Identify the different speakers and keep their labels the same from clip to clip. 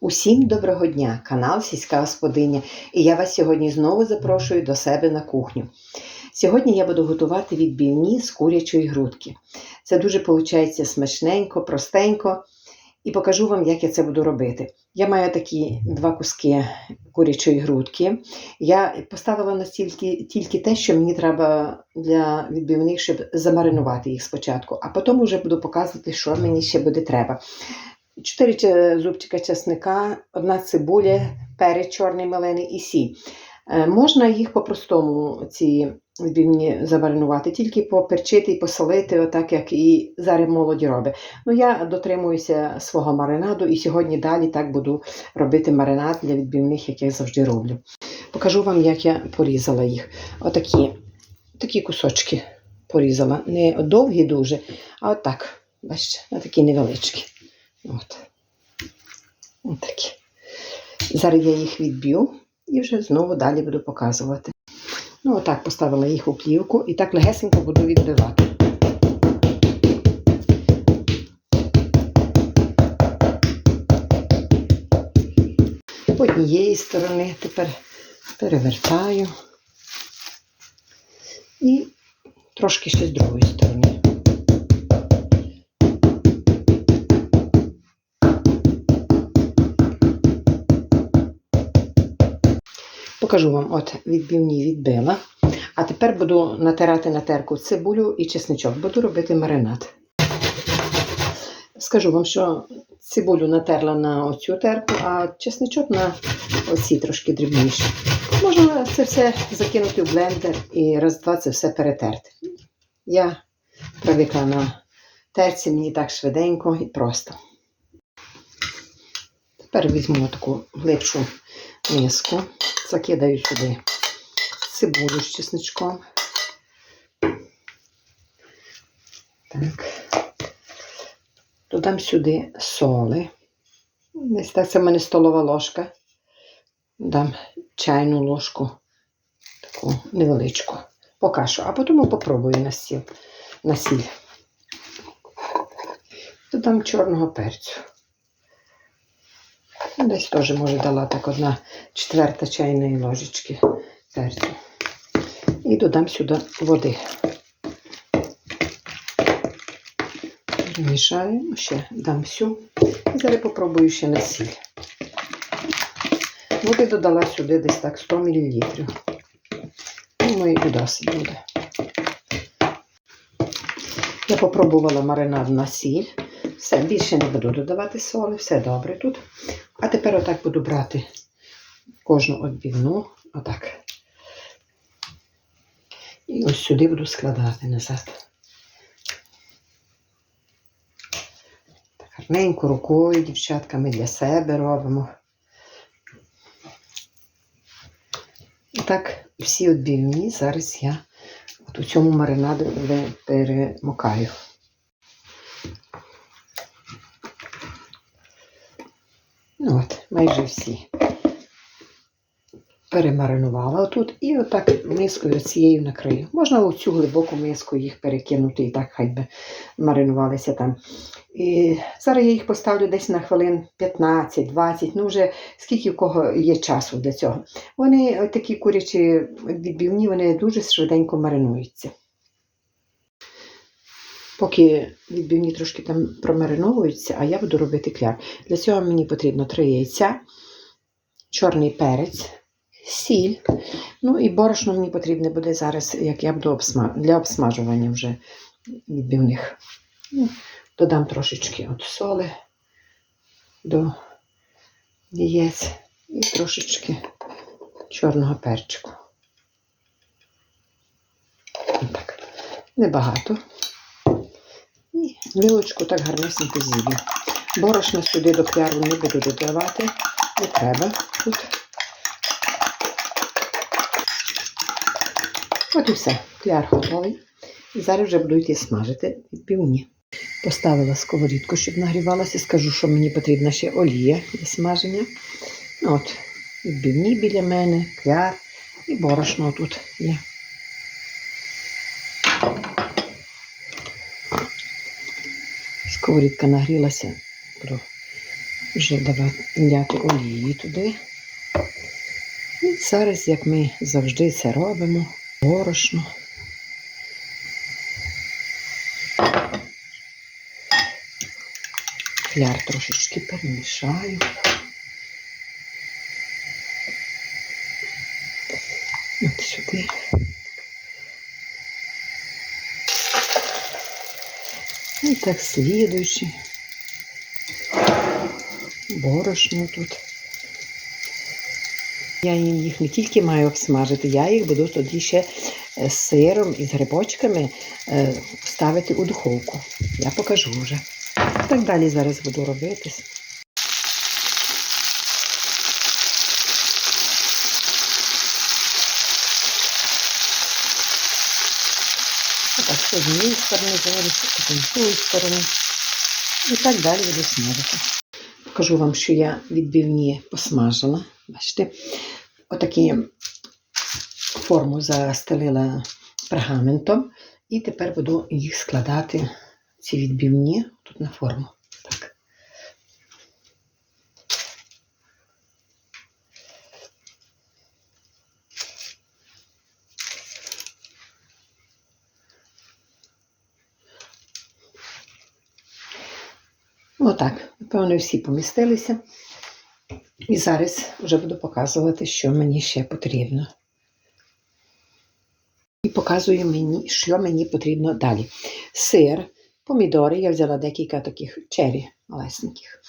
Speaker 1: Усім доброго дня, канал Сільська Господиня, і я вас сьогодні знову запрошую до себе на кухню. Сьогодні я буду готувати відбивні з курячої грудки. Це дуже виходить смачненько, простенько, і покажу вам, як я це буду робити. Я маю такі два куски курячої грудки. Я поставила на стільки тільки те, що мені треба для відбивних, щоб замаринувати їх спочатку, а потім вже буду показувати, що мені ще буде треба. 4 зубчика чесника, одна цибуля, перець чорний мелений і сіль. Е, Можна їх по-простому, ці відбивні замаринувати, тільки поперчити і посолити, отак як і зараз молоді робить. Ну, я дотримуюся свого маринаду і сьогодні далі так буду робити маринад для відбивних, як я завжди роблю. Покажу вам, як я порізала їх. Отакі такі кусочки порізала. Не довгі дуже, а отак. Бачите, такі невеличкі. От. От такі. Зараз я їх відб'ю і вже знову далі буду показувати. Ну, отак поставила їх у плівку і так легесенько буду відбивати. Однієї сторони тепер перевертаю і трошки ще з другої сторони. Покажу вам, от відбивні відбила. А тепер буду натирати на терку цибулю і чесничок. Буду робити маринад. Скажу вам, що цибулю натерла на оцю терку, а чесничок на оці трошки дрібніші. Можна це все закинути в блендер і раз-два це все перетерти. Я привикла на терці, мені так швиденько і просто. Тепер візьму таку глибшу миску, закидаю сюди цибулю з чесничком. Так. Додам сюди соли. Це в мене столова ложка. Дам чайну ложку, таку невеличку. Поки що, а потім попробую на сіль. На сіль. Додам чорного перцю. Десь теж, може, дала так одна четверта чайної ложечки перцю. І додам сюди води. Перемішаю, ще дам всю. І зараз попробую ще на сіль. Води додала сюди десь так 100 мл. Думаю, і досить буде. Я попробувала маринад на сіль. Все, більше не буду додавати соли, все добре тут. А тепер отак буду брати кожну відбивну, отак. І ось сюди буду складати назад. Так гарненько рукою, дівчатками для себе робимо. І так, всі відбивні зараз я от у цьому маринаду перемокаю. Ну от, майже всі. Перемаринувала тут і отак мискою цією накрию. Можна у цю глибоку миску їх перекинути і так хай би маринувалися там. І зараз я їх поставлю десь на хвилин 15-20, ну вже скільки в кого є часу для цього. Вони такі курячі відбивні, вони дуже швиденько маринуються. Поки відбивні трошки там промариновуються, а я буду робити кляр. Для цього мені потрібно 3 яйця, чорний перець, сіль. Ну і борошно мені потрібне буде зараз, як я буду обсма... для обсмажування вже відбивних. Ну, Додам трошечки от соли до яєць і трошечки чорного перчику. Так, небагато. І вилочку так гарнесенько зіб'ю. Борошна сюди до кляru не буду додавати, не треба тут. От і все, кляр готовий. І зараз вже буду йти смажити відбивні. Поставила сковорідку, щоб нагрівалася. Скажу, що мені потрібна ще олія для смаження. Ну, От, відбивні біля мене, кляр і борошно тут є. Сковорідка нагрілася. про вже давати олії туди. І зараз, як ми завжди це робимо, борошно. Кляр трошечки перемішаю. От сюди. І так слідуючи. Борошно тут. Я їх не тільки маю обсмажити, я їх буду тоді ще з сиром і з грибочками е, ставити у духовку. Я покажу вже. Так далі зараз буду робити. Так, з однієї сторони заводиться, потім з другої сторони. І так далі буду смажити. Покажу вам, що я відбивні посмажила. Бачите, отакі форму застелила пергаментом. І тепер буду їх складати, ці відбивні, тут на форму. Отак, напевно, всі помістилися. І зараз вже буду показувати, що мені ще потрібно. І показую мені, що мені потрібно далі. Сир, помідори, я взяла декілька таких чері малесеньких.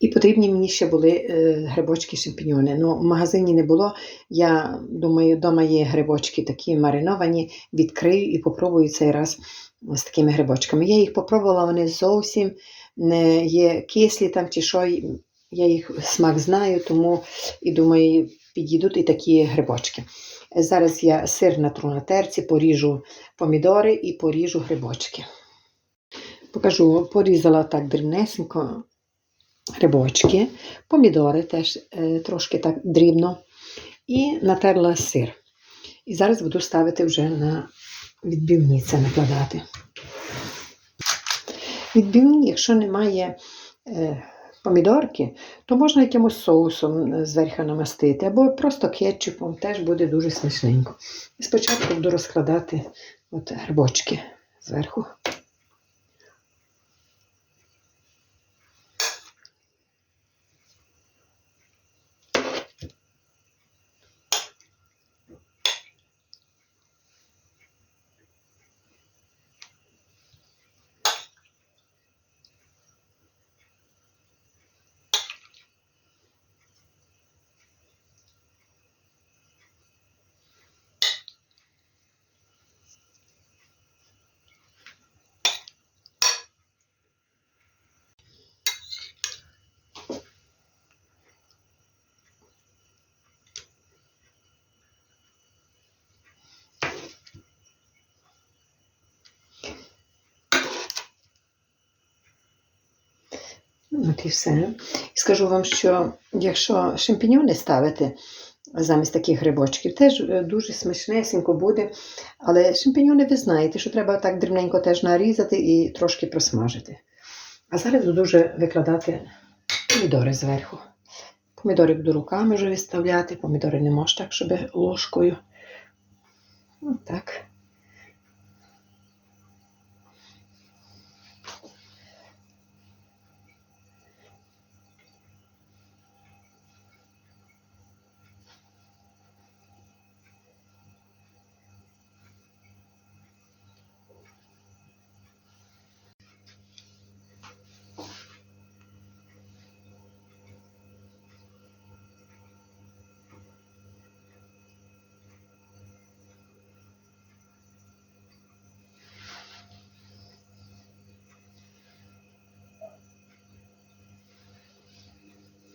Speaker 1: І потрібні мені ще були е, грибочки шампіньони. Ну, в магазині не було. Я думаю, вдома є грибочки такі мариновані, відкрию і попробую цей раз з такими грибочками. Я їх попробувала, вони зовсім не є кислі там чи що. Я їх смак знаю, тому і думаю, підійдуть і такі грибочки. Зараз я сир натру на терці, поріжу помідори і поріжу грибочки. Покажу, порізала так дрібнесенько грибочки, помідори теж е, трошки так дрібно, і натерла сир. І зараз буду ставити вже на відбивні це накладати. Відбивні, якщо немає е, помідорки, то можна якимось соусом зверху намастити, або просто кетчупом теж буде дуже смачненько. І спочатку буду розкладати от грибочки зверху. От і все. І скажу вам, що якщо шампіньони ставити замість таких грибочків, теж е, дуже смачнесенько буде. Але шампіньони ви знаєте, що треба так дрібненько теж нарізати і трошки просмажити. А зараз буду вже викладати помідори зверху. Помідори буду руками вже виставляти, помідори не можу так, щоб ложкою. Ось так.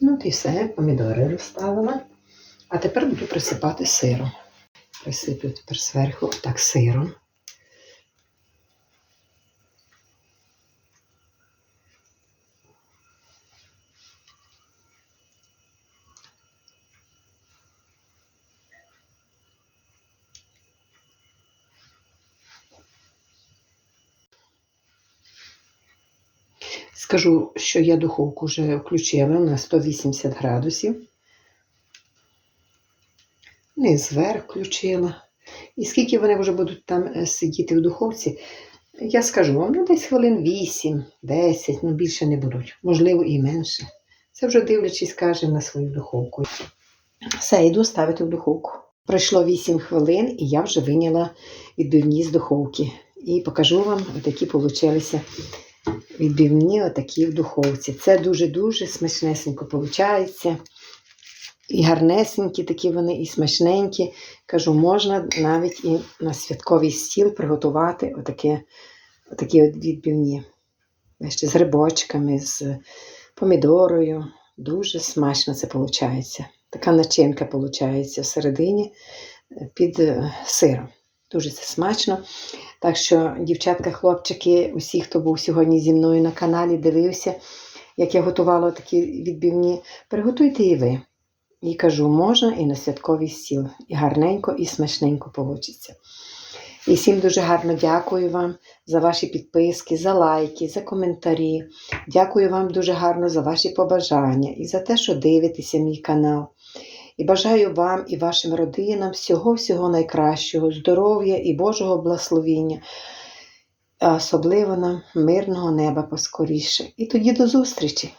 Speaker 1: Ну, і все, помідори розставила. А тепер буду присипати сиром. Присиплю тепер зверху так сиром. Скажу, що я духовку вже включила на 180 градусів. Низ вверх включила. І скільки вони вже будуть там е, сидіти в духовці, я скажу вам, ну десь хвилин 8, 10, ну більше не будуть, можливо, і менше. Це вже дивлячись, каже, на свою духовку. Все, йду ставити в духовку. Пройшло 8 хвилин, і я вже виняла відбивні з духовки. І покажу вам, отакі получилися відбивні, отакі в духовці. Це дуже-дуже смачнесенько виходить. І гарнесенькі такі вони, і смачненькі. Кажу, можна навіть і на святковий стіл приготувати отакі от відбивні. Ще з грибочками, з помідорою. Дуже смачно це виходить. Така начинка виходить всередині е, під е, сиром. Дуже це смачно. Так що, дівчатка, хлопчики, усі, хто був сьогодні зі мною на каналі, дивився, як я готувала такі відбивні, приготуйте і ви. І кажу, можна і на святковий стіл. І гарненько, і смачненько вийде. І всім дуже гарно дякую вам за ваші підписки, за лайки, за коментарі. Дякую вам дуже гарно за ваші побажання і за те, що дивитеся мій канал. І бажаю вам і вашим родинам всього-всього найкращого, здоров'я і Божого благословіння, особливо нам мирного неба поскоріше. І тоді до зустрічі!